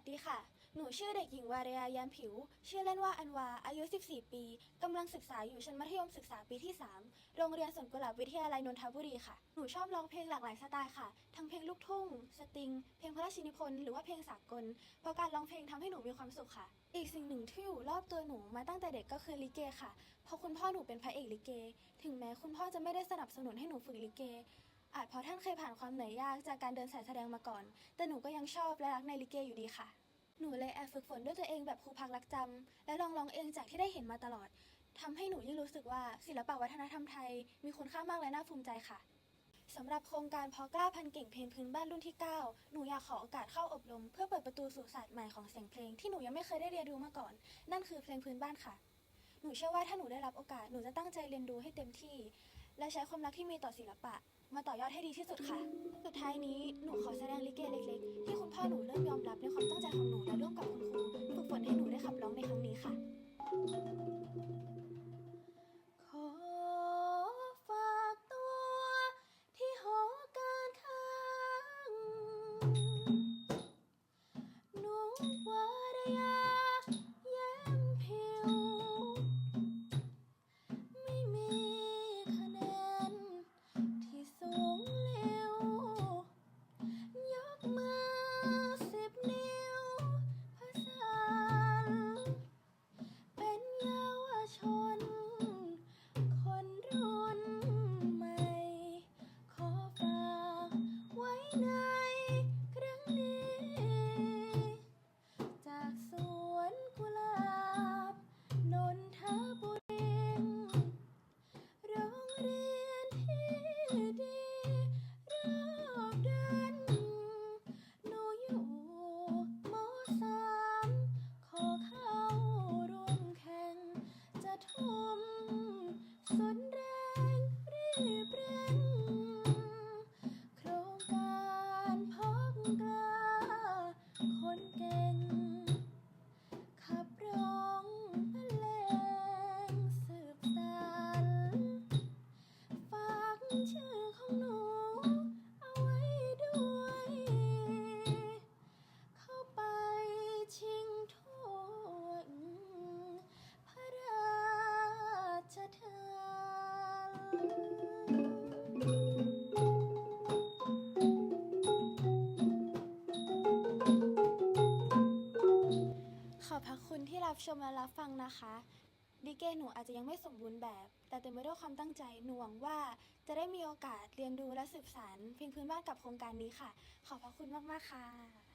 สดีค่ะ หนูชื่อเด็กหญิงวารียายามผิว ชื่อเล่นว่าอันวา อายุ 14 ปี กำลังศึกษาอยู่ชั้นมัธยมศึกษาปีที่ 3 โรงเรียนสวนกุหลาบวิทยาลัยนนทบุรีค่ะ หนูชอบร้องเพลงหลากหลายสไตล์ค่ะ ทั้งเพลงลูกทุ่ง สตริง เพลงพระราชนิพนธ์ หรือว่าเพลงสากล เพราะการร้องเพลงทำให้หนูมีความสุขค่ะ อีกสิ่งหนึ่งที่อยู่รอบตัวหนูมาตั้งแต่เด็กก็คือลิเกค่ะ เพราะคุณพ่อหนูเป็นพระเอกลิเก ถึงแม้คุณพ่อจะไม่ได้สนับสนุนให้หนูฝึกลิเก อาจเพราะท่านเคยผ่านความเหนื่อยยากจากการเดินสายแสดงมาก่อน แต่หนูก็ยังชอบและรักในลิเกอยู่ดีค่ะ หนูเลยแอบฝึกฝนด้วยตัวเองแบบครูพักรักจำและลองร้องเองจากที่ได้เห็นมาตลอดทำให้หนูยิ่งรู้สึกว่าศิลปะวัฒนธรรมไทย มีคุณค่ามากและน่าภูมิใจค่ะสำหรับโครงการเพอกล้าพันเก่งเพลงพื้นบ้านรุ่นที่ 9 หนูอยากขอโอกาสเข้าอบรม เพื่อเปิดประตูสู่ศาสตร์ใหม่ของเสียงเพลงที่หนูยังไม่เคยได้เรียนรู้มาก่อน นั่นคือเพลงพื้นบ้านค่ะ หนูเชื่อว่าถ้าหนูได้รับโอกาสหนูจะตั้งใจเรียนรู้ให้เต็มที่ และใช้ความรักที่มีต่อศิลปะ มาต่อยอดให้ดีที่สุดค่ะ สุดท้ายนี้หนูขอแสดงลิเกเล็ก ๆ ที่คุณพ่อหนูเริ่มยอมรับในความตั้งใจของหนูและร่วมกับคุณครูฝึกฝน ทุ่มสุดแรงรีบเร่งโครงการพกกล้าคนเก่ง รับชมและรับฟังนะคะดิเกหนูอาจจะยังไม่สมบูรณ์แบบ แต่เต็มไปด้วยความตั้งใจหนูหวังว่า จะได้มีโอกาสเรียนรู้และสืบสานเพลงพื้นบ้านกับโครงการนี้ค่ะ ขอบพระคุณมาก ๆ ค่ะ